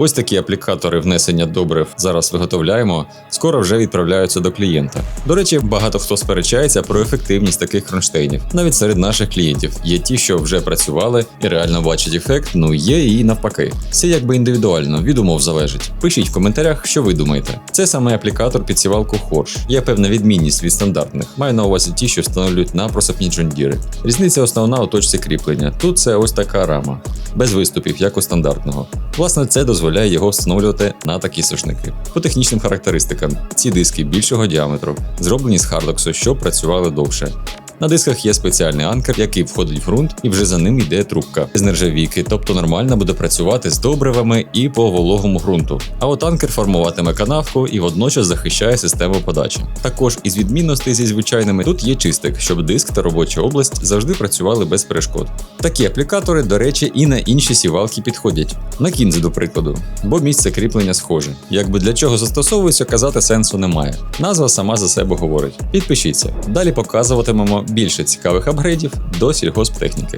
Ось такі аплікатори внесення добрив зараз виготовляємо, скоро вже відправляються до клієнта. До речі, багато хто сперечається про ефективність таких кронштейнів. Навіть серед наших клієнтів є ті, що вже працювали і реально бачать ефект, ну є і навпаки. Все якби індивідуально, від умов залежить. Пишіть в коментарях, що ви думаєте. Це саме аплікатор під сівалку Хорш. Є певна відмінність від стандартних. Маю на увазі ті, що встановлюють на просипні джондіри. Різниця основна у точці кріплення. Тут це ось така рама, без виступів, як у стандартного. Власне, це дозволяє його встановлювати на такі сушники. По технічним характеристикам, ці диски більшого діаметру, зроблені з хардоксу, що працювали довше. На дисках є спеціальний анкер, який входить в ґрунт, і вже за ним йде трубка з нержавійки, тобто нормально буде працювати з добривами і по вологому ґрунту. А от анкер формуватиме канавку і водночас захищає систему подачі. Також із відмінностей зі звичайними тут є чистик, щоб диск та робоча область завжди працювали без перешкод. Такі аплікатори, до речі, і на інші сівалки підходять. На кінзи, до прикладу, бо місце кріплення схоже. Якби для чого застосовується, казати сенсу немає. Назва сама за себе говорить. Підпишіться. Далі показуватимемо більше цікавих апгрейдів до сільгосптехніки.